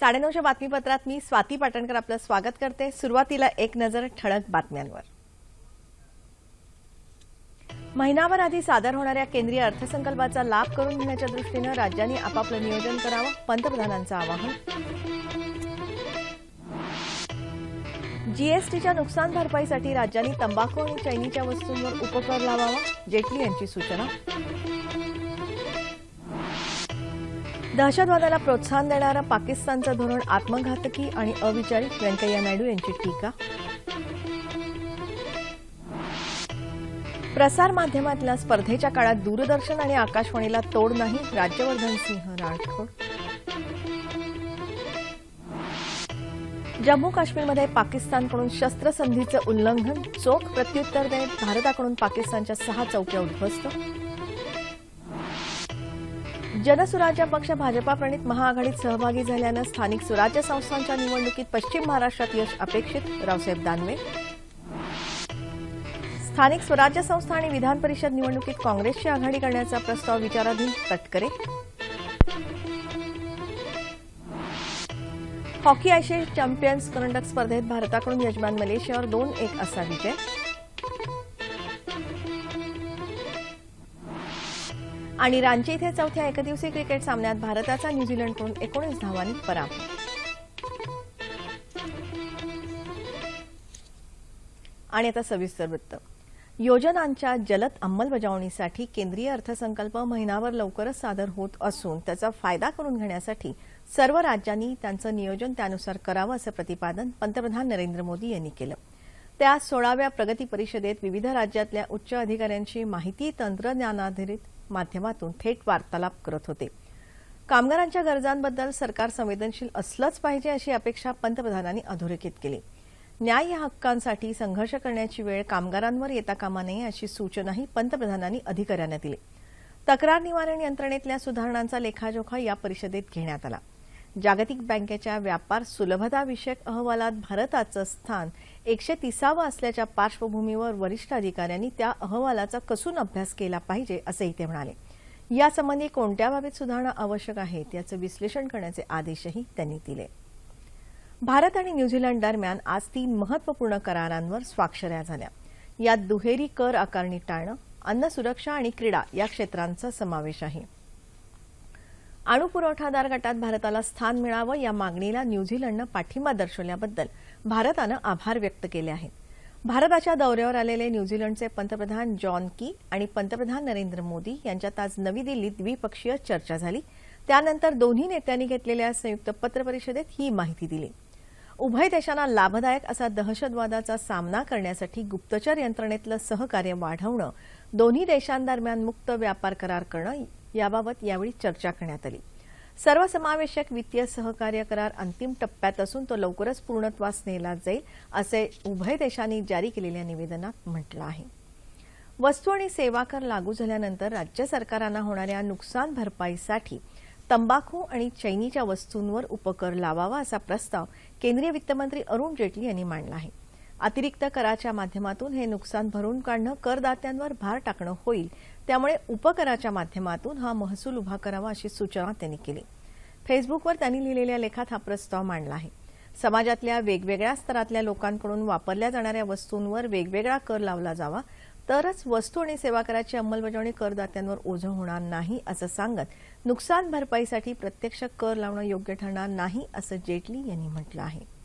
साडेनऊच्या बातमीपत्रात मी स्वाती पाटणकर आपलं स्वागत करते. सुरुवातीला एक नजर ठळक बातम्यांवर. महिनाभर आधी सादर होणाऱ्या केंद्रीय अर्थसंकल्पाचा लाभ करून घेण्याच्या दृष्टीनं राज्यांनी आपापलं नियोजन करावं पंतप्रधानांचं आवाहन. जीएसटीच्या नुकसान भरपाईसाठी राज्यांनी तंबाखू आणि चैनीच्या वस्तूंवर उपकर लावावा जेटली यांची सूचना. दहशतवादाला प्रोत्साहन देणारं पाकिस्तानचं धोरण आत्मघातकी आणि अविचारित व्यंकय्या नायडू यांची टीका. प्रसार माध्यमातल्या स्पर्धेच्या काळात दूरदर्शन आणि आकाशवाणीला तोड नाही राज्यवर्धन सिंह राठोड. जम्मू काश्मीरमध्ये पाकिस्तानकडून शस्त्रसंधीचं उल्लंघन चोख प्रत्युत्तर देत भारताकडून पाकिस्तानच्या सहा चौक्या उद्ध्वस्त. जनसुराज्य पक्ष भाजपा प्रणित महाआघाडीत सहभागी झाल्यानं स्थानिक स्वराज्य संस्थांच्या निवडणुकीत पश्चिम महाराष्ट्रात यश अपेक्षित. रावसाहेब दानवे. स्थानिक स्वराज्य संस्था आणि विधान परिषद निवडणुकीत काँग्रेसची आघाडी करण्याचा प्रस्ताव विचाराधीन तटकरे. हॉकी आशिया चॅम्पियन्स करंडक स्पर्धेत भारताकडून यजमान मलेशियावर दोन एक असा विजय. आणि रांची इथे चौथ्या एकदिवसीय क्रिकेट सामन्यात भारताचा न्यूझीलंडकडून एकोणीस धावांनी पराभव. आणि आता सविस्तर वृत्त. योजनांच्या जलद अंमलबजावणीसाठी केंद्रीय अर्थसंकल्प महिनाभर लवकरच सादर होत असून त्याचा फायदा करून घेण्यासाठी सर्व राज्यांनी त्यांचं नियोजन त्यानुसार करावं असं प्रतिपादन पंतप्रधान नरेंद्र मोदी यांनी केलं. ते आज सोळाव्या प्रगती परिषदेत विविध राज्यातल्या उच्च अधिकाऱ्यांशी माहिती तंत्रज्ञानाधारित माध्यमातून थेट वार्तालाप करत होते. कामगारांच्या गरजांबद्दल सरकार संवेदनशील असलंच पाहिजे अशी अपेक्षा पंतप्रधानांनी अधोरेखित केली. न्याय या हक्कांसाठी संघर्ष करण्याची वेळ कामगारांवर येता कामा नये अशी सूचनाही पंतप्रधानांनी अधिकाऱ्यांना दिली. तक्रार निवारण यंत्रणेतल्या सुधारणांचा लेखाजोखा या परिषदेत घेण्यात आला. जागतिक बँकेच्या व्यापार सुलभता विषयक अहवालात भारताचं स्थान एकशे तिसावं असल्याच्या पार्श्वभूमीवर वरिष्ठ अधिकाऱ्यांनी त्या अहवालाचा कसून अभ्यास केला पाहिजे असंही ते म्हणाले. यासंबंधी कोणत्या बाबीत सुधारणा आवश्यक आहेत याचं विश्लेषण करण्याचे आदेशही त्यांनी दिले. भारत आणि न्यूझीलंड दरम्यान आज तीन महत्त्वपूर्ण करारांवर स्वाक्षऱ्या झाल्या. यात दुहेरी कर आकारणी टाळणं अन्न सुरक्षा आणि क्रीडा या क्षेत्रांचा समावेश आहे. अणुपुरवठादार गटात भारताला स्थान मिळावं या मागणीला न्यूझीलंडनं पाठिंबा दर्शवल्याबद्दल भारतानं आभार व्यक्त केले आहेत. भारताच्या दौऱ्यावर आलेले न्यूझीलंडचे पंतप्रधान जॉन की आणि पंतप्रधान नरेंद्र मोदी यांच्यात आज नवी दिल्लीत द्विपक्षीय चर्चा झाली. त्यानंतर दोन्ही नेत्यांनी घेतलेल्या संयुक्त पत्रपरिषदेत ही माहिती दिली. उभय देशांना लाभदायक असा दहशतवादाचा सामना करण्यासाठी गुप्तचर यंत्रणेतलं सहकार्य वाढवणं दोन्ही देशांदरम्यान मुक्त व्यापार करार करणं याबाबत यावेळी चर्चा करण्यात आली. सर्वसमावेशक वित्तीय सहकार्य करार अंतिम टप्प्यात असून तो लवकरच पूर्णत्वास नेला जाईल असे उभय देशांनी जारी केलेल्या निवेदनात म्हटलं आहे. वस्तू आणि सेवा कर लागू झाल्यानंतर राज्य सरकारांना होणाऱ्या नुकसान भरपाईसाठी तंबाखू आणि चैनीच्या वस्तूंवर उपकर लावावा असा प्रस्ताव केंद्रीय वित्तमंत्री अरुण जेटली यांनी मांडला आहे. अतिरिक्त कराच्या माध्यमातून हे नुकसान भरून काढणं करदात्यांवर भार टाकणं होईल त्यामुळे उपकराच्या माध्यमातून हा महसूल उभा करावा अशी सूचना त्यांनी केली. फेसबुकवर त्यांनी लिहिलेल्या लेखात हा प्रस्ताव मांडला आहे. समाजातल्या वेगवेगळ्या स्तरातल्या लोकांकडून वापरल्या जाणाऱ्या वस्तूंवर वेगवेगळा कर लावला जावा तरच वस्तू आणि सेवा कराची अंमलबजावणी करदात्यांवर ओझं होणार नाही असं सांगत नुकसान भरपाईसाठी प्रत्यक्ष कर लावणं योग्य ठरणार नाही असं जेटली यांनी म्हटलं आहे.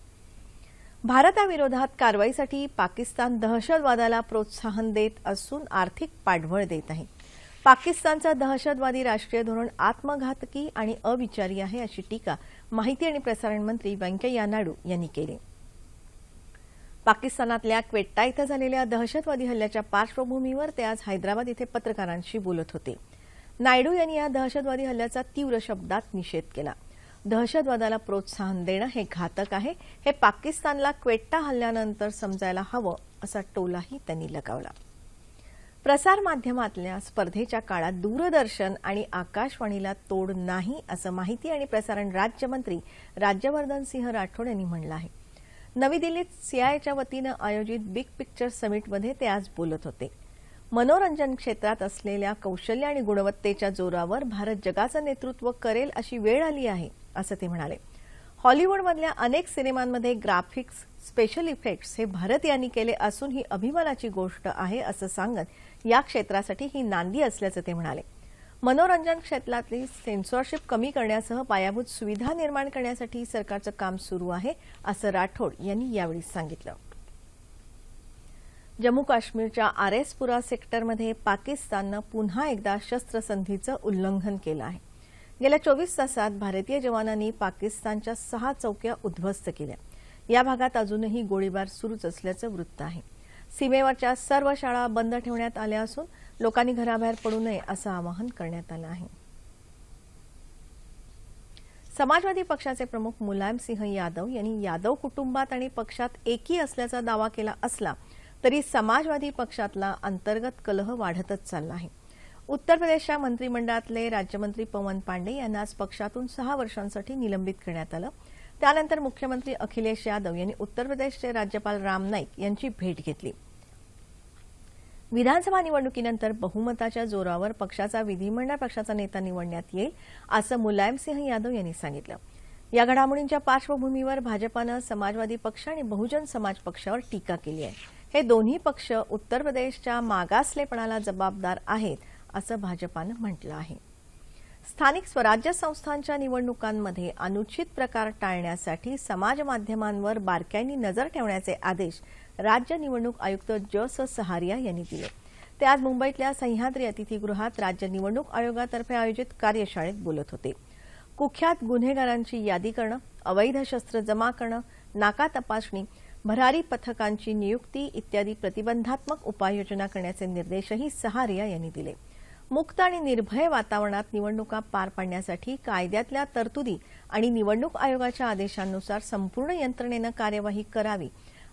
भारताविरोधात कारवाईसाठी पाकिस्तान दहशतवादाला प्रोत्साहन देत असून आर्थिक पाठबळ देत आहे. पाकिस्तानचा दहशतवादी राष्ट्रीय धोरण आत्मघातकी आणि अविचारी आहे अशी टीका माहिती आणि प्रसारण मंत्री व्यंकय्या नायडू यांनी केली. पाकिस्तानातल्या क्वेट्टा इथं झालेल्या दहशतवादी हल्ल्याच्या पार्श्वभूमीवर ते आज हैदराबाद इथे पत्रकारांशी बोलत होते. नायडू यांनी या दहशतवादी हल्ल्याचा तीव्र शब्दात निषेध केला. दहशतवादाला प्रोत्साहन देणं हे घातक आहे. हे पाकिस्तानला क्वेट्टा हल्ल्यानंतर समजायला हवं असा टोलाही त्यांनी लगावला. प्रसारमाध्यमातल्या स्पर्धेच्या काळात दूरदर्शन आणि आकाशवाणीला तोड नाही असं माहिती आणि प्रसारण राज्यमंत्री राज्यवर्धन सिंह राठोड यांनी म्हटलं आहे. नवी दिल्लीत सीआयच्या वतीनं आयोजित बिग पिक्चर समिटमध्ये ते आज बोलत होते. मनोरंजन क्षेत्रात असलेल्या कौशल्य आणि गुणवत्तेच्या जोरावर भारत जगाचं नेतृत्व करेल अशी वेळ आली आहे. असं ते म्हणाले. हॉलिवूडमधल्या अनेक सिनेमांमध्ये ग्राफिक्स स्पेशल इफेक्ट्स हे भारत यांनी केले असून ही अभिमानाची गोष्ट आहे असं सांगत या क्षेत्रासाठी ही नांदी असल्याचं ते म्हणाले. मनोरंजन क्षेत्रातली सेन्सॉरशिप कमी करण्यासह पायाभूत सुविधा निर्माण करण्यासाठी सरकारचं काम सुरू आहे असं राठोड यांनी यावेळी सांगितलं. जम्मू काश्मीरच्या आरेसपुरा सेक्टरमध्ये पाकिस्ताननं पुन्हा एकदा शस्त्रसंधीचं उल्लंघन केलं आहे. गेल्या चोवीस तासात भारतीय जवानांनी पाकिस्तानच्या सहा चौक्या उद्ध्वस्त केल्या. या भागात अजूनही गोळीबार सुरूच असल्याचं वृत्त आहे. सीमेवरच्या सर्व शाळा बंद ठेवण्यात आल्या असून लोकांनी घराबाहेर पडू नये असं आवाहन करण्यात आलं आहे. समाजवादी पक्षाचे प्रमुख मुलायमसिंह यादव यांनी यादव कुटुंबात आणि पक्षात एकी असल्याचा दावा केला असला तरी समाजवादी पक्षातला अंतर्गत कलह वाढतच चालला आहे. उत्तर प्रदेशच्या मंत्रिमंडळातले राज्यमंत्री पवन पांडे यांना आज पक्षातून सहा वर्षांसाठी निलंबित करण्यात आलं. त्यानंतर मुख्यमंत्री अखिलेश यादव यांनी उत्तर प्रदेशचे राज्यपाल राम नाईक यांची भेट घेतली. विधानसभा निवडणुकीनंतर बहुमताच्या जोरावर पक्षाचा विधिमंडळ पक्षाचा नेता निवडण्यात येईल असं मुलायमसिंह यादव यांनी सांगितलं. या घडामोडींच्या पार्श्वभूमीवर भाजपानं समाजवादी पक्ष आणि बहुजन समाज पक्षावर टीका केली आहे. हे दोन्ही पक्ष उत्तर प्रदेशच्या मागासलेपणाला जबाबदार आहेत असं भाजपानं म्हटलं आहे. स्थानिक स्वराज्य संस्थांच्या निवडणुकांमध्ये अनुचित प्रकार टाळण्यासाठी समाज माध्यमांवर बारकाईनी नजर ठेवण्याचे आदेश राज्य निवडणूक आयुक्त ज स सहारिया यांनी दिले. ते आज मुंबईतल्या सह्याद्री अतिथीगृहात राज्य निवडणूक आयोगातर्फे आयोजित कार्यशाळेत बोलत होते. कुख्यात गुन्हेगारांची यादी करणं अवैध शस्त्र जमा करणं नाका तपासणी भरारी पथकांची नियुक्ती इत्यादी प्रतिबंधात्मक उपाययोजना करण्याचे निर्देशही सहारिया यांनी दिले. मुक्त आणि निर्भय वातावरणात निवडणुका पार पाडण्यासाठी कायद्यातल्या तरतुदी आणि निवडणूक आयोगाच्या आदेशांनुसार संपूर्ण यंत्रणेनं कार्यवाही करावी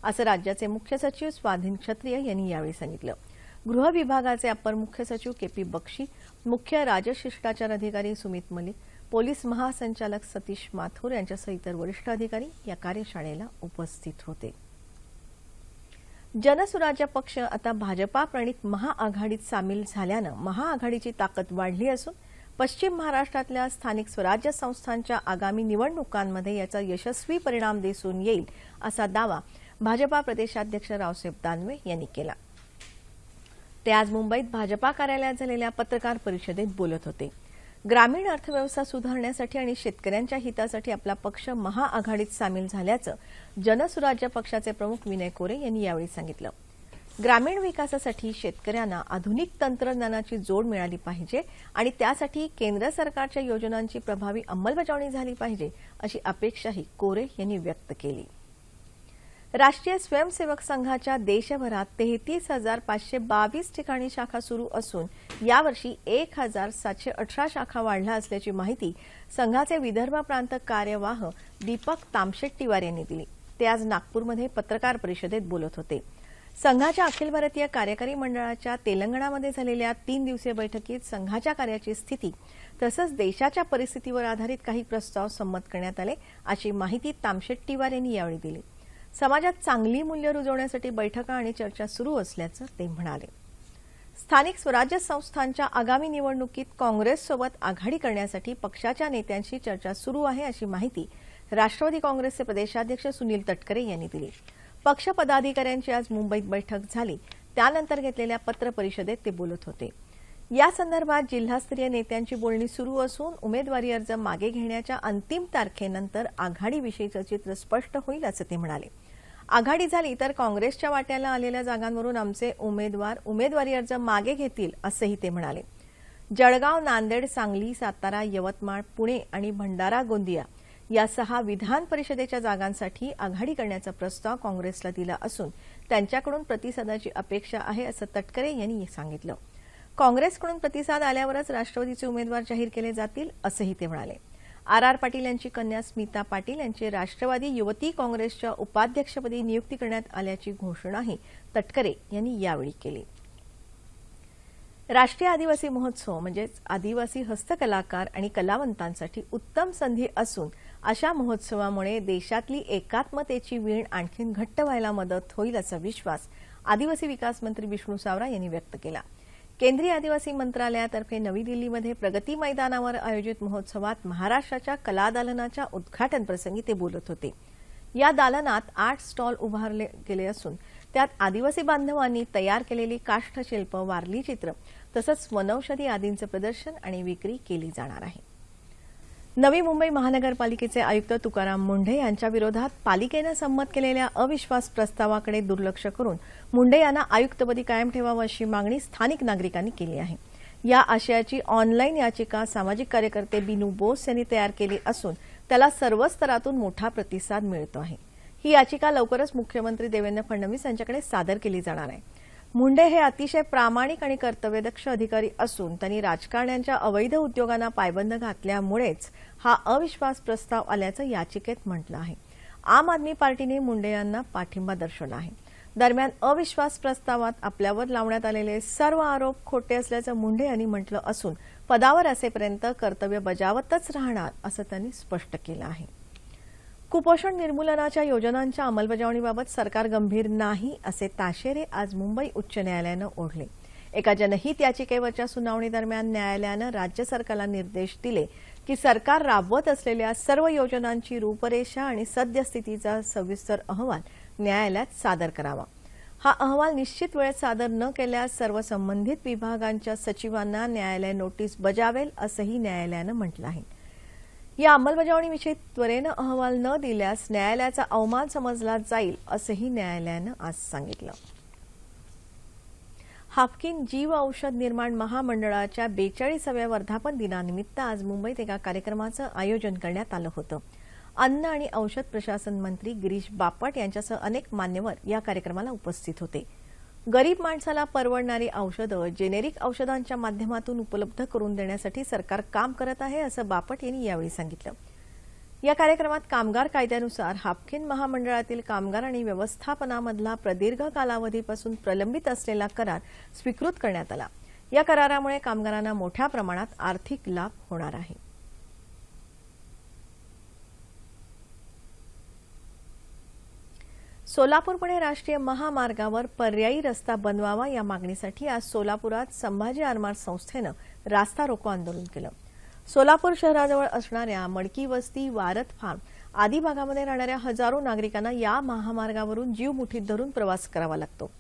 असं राज्याचे मुख्य सचिव स्वाधीन क्षत्रिय यांनी यावेळी सांगितलं. गृह विभागाचे अपर मुख्य सचिव के पी बक्षी मुख्य राजशिष्टाचार अधिकारी सुमित मलिक पोलीस महासंचालक सतीश माथुर यांच्यासह इतर वरिष्ठ अधिकारी या कार्यशाळेला उपस्थित होते. जनसुराज्य पक्ष आता भाजपा प्रणित महाआघाडीत सामील झाल्यानं महाआघाडीची ताकद वाढली असून पश्चिम महाराष्ट्रातल्या स्थानिक स्वराज्य संस्थांच्या आगामी निवडणुकांमध्ये याचा यशस्वी परिणाम दिसून येईल असा दावा भाजपा प्रदेशाध्यक्ष रावसाहेब दानवे यांनी केला. ते आज मुंबईत भाजपा कार्यालयात झालेल्या पत्रकार परिषदेत बोलत होते. ग्रामीण अर्थव्यवस्था सुधारण्यासाठी आणि शेतकऱ्यांच्या हितासाठी आपला पक्ष महाआघाडीत सामील झाल्याचं जनसुराज्य पक्षाचे प्रमुख विनय कोरे यांनी यावेळी सांगितलं. ग्रामीण विकासासाठी शेतकऱ्यांना आधुनिक तंत्रज्ञानाची जोड मिळाली पाहिजे आणि त्यासाठी केंद्र सरकारच्या योजनांची प्रभावी अंमलबजावणी झाली पाहिजे अशी अपेक्षाही कोरे यांनी व्यक्त केली. राष्ट्रीय स्वयंसेवक संघाच्या देशभरात तेहतीस हजार पाचशे बावीस ठिकाणी शाखा सुरू असून यावर्षी एक हजार सातशे अठरा शाखा वाढल्या असल्याची माहिती संघाचे विदर्भ प्रांत कार्यवाह दीपक तामशेट्टीवार यांनी दिली. ते आज नागपूरमध्ये पत्रकार परिषदेत बोलत होते. संघाच्या अखिल भारतीय कार्यकारी मंडळाच्या तेलंगणामध्ये झालेल्या तीन दिवसीय बैठकीत संघाच्या कार्याची स्थिती तसंच देशाच्या परिस्थितीवर आधारित काही प्रस्ताव संमत करण्यात आले अशी माहिती तामशेट्टीवार यांनी यावेळी दिली. समाजात चांगली मूल्य रुजवण्यासाठी बैठका आणि चर्चा सुरू असल्याचं ते म्हणाले. स्थानिक स्वराज्य संस्थांच्या आगामी निवडणुकीत काँग्रेससोबत आघाडी करण्यासाठी पक्षाच्या नेत्यांशी चर्चा सुरू आहे अशी माहिती राष्ट्रवादी काँग्रेसचे प्रदेशाध्यक्ष सुनील तटकरे यांनी दिली. पक्ष पदाधिकाऱ्यांची आज मुंबईत बैठक झाली. त्यानंतर घेतलेल्या पत्र परिषदेत ते बोलत होते. या संदर्भात जिल्हास्तरीय नेत्यांची बोलणी सुरू असून उमेदवारी अर्ज मागे घेण्याच्या अंतिम तारखेनंतर आघाडीविषयीचं चित्र स्पष्ट होईल असं ते म्हणाले. आघाडी झाली तर काँग्रेसच्या वाट्याला आलेल्या जागांवरून आमचे उमेदवार उमेदवारी अर्ज मागे घेतील असंही ते म्हणाले. जळगाव नांदेड सांगली सातारा यवतमाळ पुणे आणि भंडारा गोंदिया या सहा विधान परिषदेच्या जागांसाठी आघाडी करण्याचा प्रस्ताव काँग्रेसला दिला असून त्यांच्याकडून प्रतिसादाची अपेक्षा आहे असं तटकरे यांनी सांगितलं. काँग्रेसकडून प्रतिसाद आल्यावरच राष्ट्रवादीचे उमेदवार जाहीर केले जातील असंही ते म्हणाले. आर आर पाटील यांची कन्या स्मिता पाटील यांची राष्ट्रवादी युवती काँग्रेसच्या उपाध्यक्षपदी नियुक्ती करण्यात आल्याची घोषणाही तटकरे यांनी यावेळी केली. राष्ट्रीय आदिवासी महोत्सव म्हणजेच आदिवासी हस्तकलाकार आणि कलावंतांसाठी उत्तम संधी असून अशा महोत्सवामुळे देशातली एकात्मतेची वीण आणखीन घट्ट व्हायला मदत होईल असा विश्वास आदिवासी विकास मंत्री विष्णू सावरा यांनी व्यक्त केला. केंद्रीय आदिवासी मंत्रालयातर्फे नवी दिल्लीमध्ये प्रगती मैदानावर आयोजित महोत्सवात महाराष्ट्राच्या कला दालनाच्या उद्घाटन प्रसंगी ते बोलत होते. या दालनात आठ स्टॉल उभारले गेले असून त्यात आदिवासी बांधवांनी तयार केलेली काष्ठशिल्प वारली चित्र तसंच वनौषधी आदींचं प्रदर्शन आणि विक्री केली जाणार आहे. नवी मुंबई महानगरपालिकेचे आयुक्त तुकाराम मुंढे यांच्या विरोधात पालिकेनं संमत केलेल्या अविश्वास प्रस्तावाकडे दुर्लक्ष करून मुंढे यांना आयुक्तपदी कायम ठेवावं अशी मागणी स्थानिक नागरिकांनी केली आहे. या आशयाची ऑनलाईन याचिका सामाजिक कार्यकर्ते बिनू बोस यांनी तयार केली असून त्याला सर्व स्तरातून मोठा प्रतिसाद मिळतो आहे. ही याचिका लवकरच मुख्यमंत्री देवेंद्र फडणवीस यांच्याकडे सादर केली जाणार आहे. मुंडे हे अतिशय प्रामाणिक आणि कर्तव्यदक्ष अधिकारी असून त्यांनी राजकारण्यांच्या अवैध उद्योगांना पायबंद घातल्यामुळेच हा अविश्वास प्रस्ताव आल्याचं याचिकेत म्हटलं आहे. आम आदमी पार्टीने मुंडे यांना पाठिंबा दर्शवला आहे. दरम्यान अविश्वास प्रस्तावात आपल्यावर लावण्यात आलेले सर्व आरोप खोटे असल्याचं मुंडे यांनी म्हटलं असून पदावर असेपर्यंत कर्तव्य बजावतच राहणार असं त्यांनी स्पष्ट केलं आहे. कुपोषण निर्मूलनाच्या योजनांच्या अंमलबजावणीबाबत सरकार गंभीर नाही असे ताशेरे आज मुंबई उच्च न्यायालयानं ओढले. एका जनहित याचिकेवरच्या सुनावणी दरम्यान न्यायालयानं राज्य सरकारला निर्देश दिले की सरकार राबवत असलेल्या सर्व योजनांची रूपरेषा आणि सद्यस्थितीचा सविस्तर अहवाल न्यायालयात सादर करावा. हा अहवाल निश्चित वेळेत सादर न केल्यास सर्व संबंधित विभागांच्या सचिवांना न्यायालय नोटीस बजावेल असंही न्यायालयानं म्हटलं आहे. या अंमलबजावणीविषयी त्वरेनं अहवाल न दिल्यास न्यायालयाचा अवमान समजला जाईल असंही न्यायालयानं आज सांगितलं. हाफकिन जीव औषध निर्माण महामंडळाच्या बेचाळीसाव्या वर्धापन दिनानिमित्त आज मुंबईत एका कार्यक्रमाचं आयोजन करण्यात आलं होतं. अन्न आणि औषध प्रशासन मंत्री गिरीश बापट यांच्यासह अनेक मान्यवर या कार्यक्रमाला उपस्थित होते. गरीब माणसाला परवडणारी औषधं जेनेरिक औषधांच्या माध्यमातून उपलब्ध करून देण्यासाठी सरकार काम करत आहे असं बापट यांनी यावेळी सांगितलं. या कार्यक्रमात कामगार कायद्यानुसार हाफकिन महामंडळातील कामगार आणि व्यवस्थापनामधला प्रदीर्घ कालावधीपासून प्रलंबित असलेला करार स्वीकृत करण्यात आला. या करारामुळे कामगारांना मोठ्या प्रमाणात आर्थिक लाभ होणार आहे. सोलापूर पुणे राष्ट्रीय महामार्गावर पर्यायी रस्ता बनवावा या मागणीसाठी आज सोलापुरात संभाजी आरमार संस्थेनं रास्ता रोको आंदोलन केलं. सोलापूर शहराजवळ असणाऱ्या मडकी वस्ती वारत फार्म आदी भागामध्ये राहणाऱ्या हजारो नागरिकांना या महामार्गावरून जीव मुठीत धरून प्रवास करावा लागतो.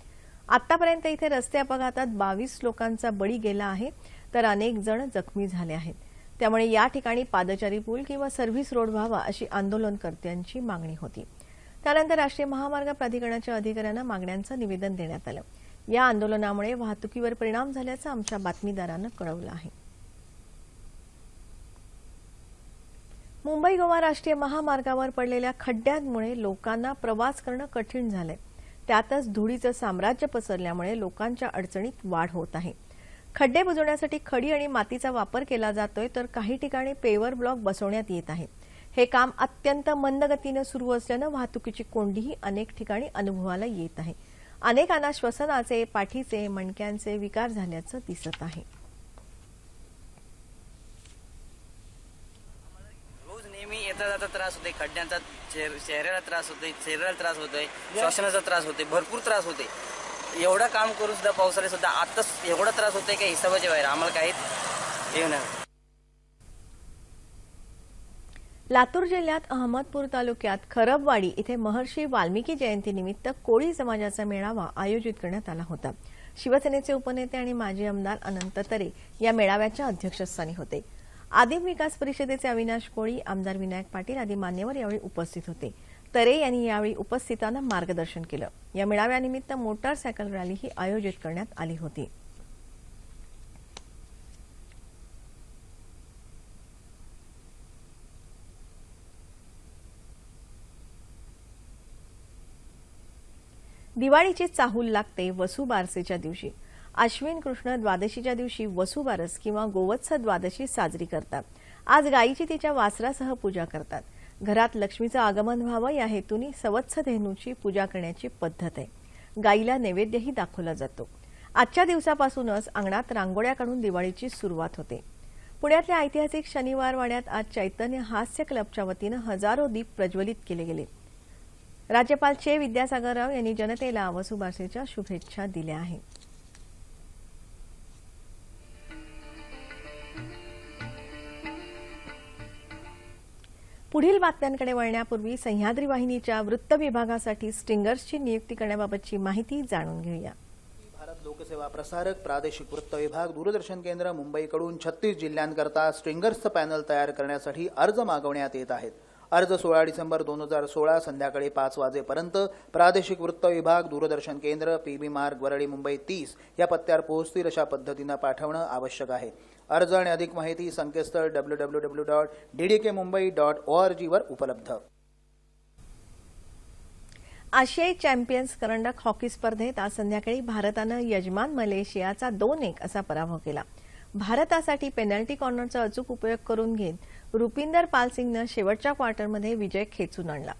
आतापर्यंत इथे रस्ते अपघातात बावीस लोकांचा बळी गेला आहे तर अनेक जण जखमी झाले आहेत. त्यामुळे या ठिकाणी पादचारी पूल किंवा सर्व्हिस रोड व्हावा अशी आंदोलनकर्त्यांची मागणी होती. त्यानंतर राष्ट्रीय महामार्ग प्राधिकरणाच्या अधिकाऱ्यांना मागण्यांचं निवेदन देण्यात आलं. या आंदोलनामुळे वाहतुकीवर परिणाम झाल्याचं आमच्या बातमीदारानं कळवलं आहे. मुंबई गोवा राष्ट्रीय महामार्गावर पडलेल्या खड्ड्यांमुळे लोकांना प्रवास करणं कठीण झालंय. त्यातच धुळीचं साम्राज्य पसरल्यामुळे लोकांच्या अडचणीत वाढ होत आहे. खड्डे बुजवण्यासाठी खडी आणि मातीचा वापर केला जातोय तर काही ठिकाणी पेवर ब्लॉक बसवण्यात येत आहेत हे काम अत्यंत मंद गतीनं सुरू असल्यानं वाहतुकीची कोंडीही अनेक ठिकाणी अनुभवाला येत आहे. अनेकांना श्वसनाचे पाठीचे मणक्यांचे विकार झाल्याचं दिसत आहे. रोज नेहमी येता जाता त्रास होतोय खड्ड्यांचा चेह- चेहऱ्याला त्रास होतोय शरीराला त्रास होतोय श्वसनाचा त्रास होतोय भरपूर त्रास होतोय. एवढं काम करून सुद्धा पावसाळ्यात सुद्धा आताच एवढा त्रास होतोय काही हिसाबाच्या बाहेर? आम्हाला काहीच हे नाही लातूर जिल्ह्यात अहमदपूर तालुक्यात खरबवाडी इथे महर्षी वाल्मिकी जयंतीनिमित्त कोळी समाजाचा मेळावा आयोजित करण्यात आला होता. शिवसेनेचे उपनेते आणि माजी आमदार अनंत तरे या मेळाव्याच्या अध्यक्षस्थानी होते. आदिम विकास परिषदेचे अविनाश कोळी आमदार विनायक पाटील आदी मान्यवर यावेळी उपस्थित होते. तरे यांनी यावेळी उपस्थितांना मार्गदर्शन केलं. या मेळाव्यानिमित्त मोटारसायकल रॅलीही आयोजित करण्यात आली होती. दिवाळीची चाहूल लागते वसुबारसेच्या दिवशी. अश्विन कृष्ण द्वादशीच्या दिवशी वसुबारस किंवा गोवत्स द्वादशी साजरी करतात. आज गायीची तिच्या वासरासह पूजा करतात. घरात लक्ष्मीचं आगमन व्हावं या हेतूने सवत्स धेनूची पूजा करण्याची पद्धत आहे. गायीला नैवेद्यही दाखवला जातो. आजच्या दिवसापासूनच अंगणात रांगोळ्या काढून दिवाळीची सुरुवात होते. पुण्यातल्या ऐतिहासिक शनिवार वाड्यात आज चैतन्य हास्य क्लबच्या वतीनं हजारो दीप प्रज्वलित केले गेले. राज्यपाल चे विद्यासागर राव यांनी जनतेला वसुबारसेच्या शुभेच्छा दिल्या आहेत. पुढील बातम्यांकडे वळण्यापूर्वी सह्याद्री वाहिनीच्या वृत्त विभागासाठी स्टिंगर्सची नियुक्ती करण्याबाबतची माहिती जाणून घेऊया. भारत लोकसेवा प्रसारक प्रादेशिक वृत्त विभाग दूरदर्शन केंद्र मुंबईकडून छत्तीस जिल्ह्यांकरता स्ट्रिंगर्सचं पॅनल तयार करण्यासाठी अर्ज मागवण्यात येत आहेत. अर्ज सोळा डिसेंबर दोन हजार सोळा संध्याकाळी पाच वाजेपर्यंत प्रादेशिक वृत्त विभाग दूरदर्शन केंद्र पीबी मार्ग वरळी मुंबई तीस या पत्त्यावर पोहोचतील अशा पद्धतीनं पाठवणं आवश्यक आहे. अर्ज आणि अधिक माहिती संकेतस्थळ W W W dot DDK Mumbai dot O R जीवर उपलब्ध. आशियाई चॅम्पियन्स करंडक हॉकी स्पर्धेत आज संध्याकाळी भारतानं यजमान मलेशियाचा दोन एक असा पराभव केला. भारतासाठी पेनल्टी कॉर्नरचा अचूक उपयोग करून घेत रुपिंदर पाल सिंगनं शेवटच्या क्वार्टरमध्ये विजय खेचून आणला.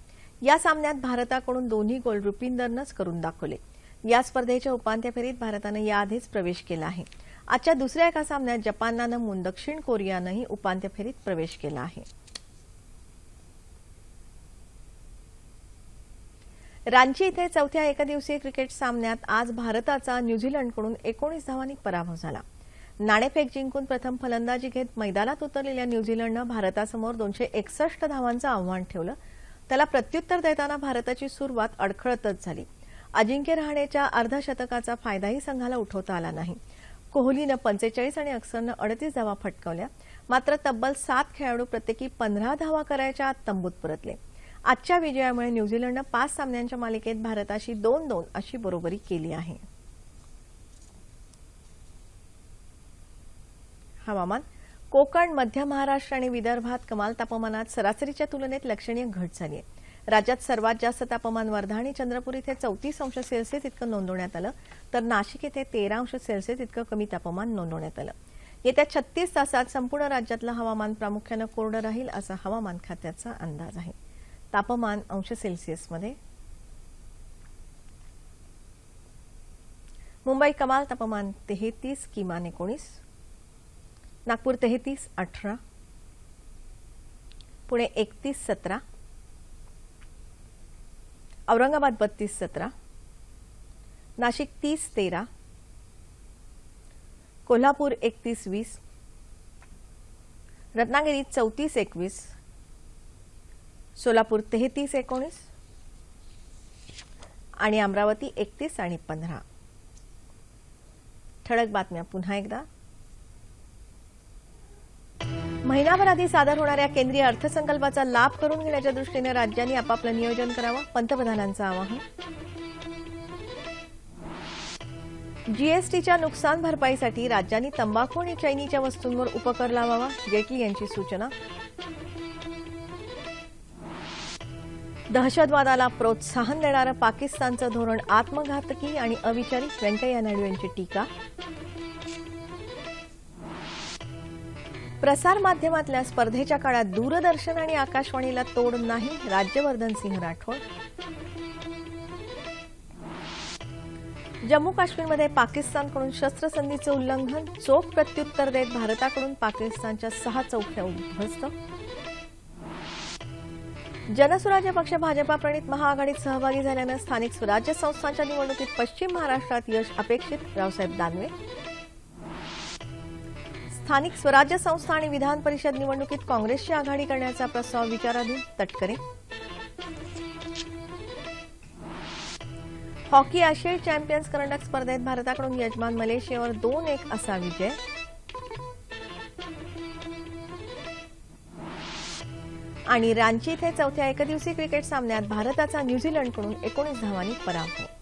या सामन्यात भारताकडून दोन्ही गोल रुपिंदरनंच करून दाखवले. या स्पर्धेच्या उपांत्य फेरीत भारतानं याआधीच प्रवेश केला आहे. आजच्या दुसऱ्या एका सामन्यात जपानला नमून दक्षिण कोरियानंही उपांत्य फेरीत प्रवेश केला आहे. रांची इथे चौथ्या एकदिवसीय क्रिकेट सामन्यात आज भारताचा न्यूझीलंडकडून एकोणीस धावांनी पराभव झाला. नाणेफेक जिंकून प्रथम फलंदाजी घेत मैदानात उतरलेल्या न्यूझीलंडनं भारतासमोर दोनशे एकसष्ट धावांचं आव्हान ठेवलं. त्याला प्रत्युत्तर देताना भारताची सुरुवात अडखळतच झाली. अजिंक्य रहाणेच्या अर्धशतकाचा फायदाही संघाला उठवता आला नाही. कोहलीनं पंचेचाळीस आणि अक्सरनं अडतीस धावा फटकावल्या. मात्र तब्बल सात खेळाडू प्रत्येकी पंधरा धावा करायच्या आत तंबूत परतले. आजच्या विजयामुळे न्यूझीलंडनं पाच सामन्यांच्या मालिकेत भारताशी दोन दोन अशी बरोबरी केली आहे. हवामान. कोकण मध्य महाराष्ट्र आणि विदर्भात कमाल तापमानात सरासरीच्या तुलनेत लक्षणीय घट झाली आहे. राज्यात सर्वात जास्त तापमान वर्धा आणि चंद्रपूर इथे चौतीस अंश सेल्सिअस इतकं नोंदवण्यात आलं तर नाशिक इथे तेरा अंश सेल्सिअस इतकं कमी तापमान नोंदवण्यात आलं. येत्या छत्तीस तासात संपूर्ण राज्यातलं हवामान प्रामुख्यानं कोरडं राहील असा हवामान खात्याचा अंदाज आहे. तापमान अंश सेल्सिअसमध्ये. मुंबई कमाल तापमान तेहतीस किमान एकोणीस. नागपूर तेहतीस अठरा. पुणे एकतीस सतरा. औरंगाबाद बत्तीस सतरा. नाशिक तीस तेरा. कोल्हापूर एकतीस वीस. रत्नागिरी चौतीस एकवीस. सोलापूर तेहतीस एकोणीस. आणि अमरावती एकतीस आणि पंधरा. ठळक बातम्या पुन्हा एकदा. महिनाभर आधी सादर होणाऱ्या केंद्रीय अर्थसंकल्पाचा लाभ करून घेण्याच्या दृष्टीने राज्यांनी आपापलं नियोजन करावं पंतप्रधानांचं आवाहन. जीएसटीच्या नुकसान भरपाईसाठी राज्यांनी तंबाखू आणि चैनीच्या वस्तूंवर उपकर लावावा जेटली यांची सूचना. दहशतवादाला प्रोत्साहन देणारं पाकिस्तानचं धोरण आत्मघातकी आणि अविचारी व्यंकय्या नायडू यांची टीका. प्रसारमाध्यमातल्या स्पर्धेच्या काळात दूरदर्शन आणि आकाशवाणीला तोड नाही राज्यवर्धन सिंह राठोड. जम्मू काश्मीरमध्ये पाकिस्तानकडून शस्त्रसंधीचं उल्लंघन चोख प्रत्युत्तर देत भारताकडून पाकिस्तानच्या सहा चौक्या उद्ध्वस्त. जनसुराज्य पक्ष भाजपा प्रणित महाआघाडीत सहभागी झाल्यानं स्थानिक स्वराज्य संस्थांच्या निवडणुकीत पश्चिम महाराष्ट्रात यश अपेक्षित रावसाहेब दानवे. स्थानिक स्वराज्य संस्था आणि विधान परिषद निवडणुकीत काँग्रेसची आघाडी करण्याचा प्रस्ताव विचाराधीन तटकरे. हॉकी आशियाई चॅम्पियन्स करंडक स्पर्धेत भारताकडून यजमान मलेशियावर दोन एक असा विजय. आणि रांची इथे चौथ्या एकदिवसीय क्रिकेट सामन्यात भारताचा न्यूझीलंडकडून एकोणीस धावांनी पराभव.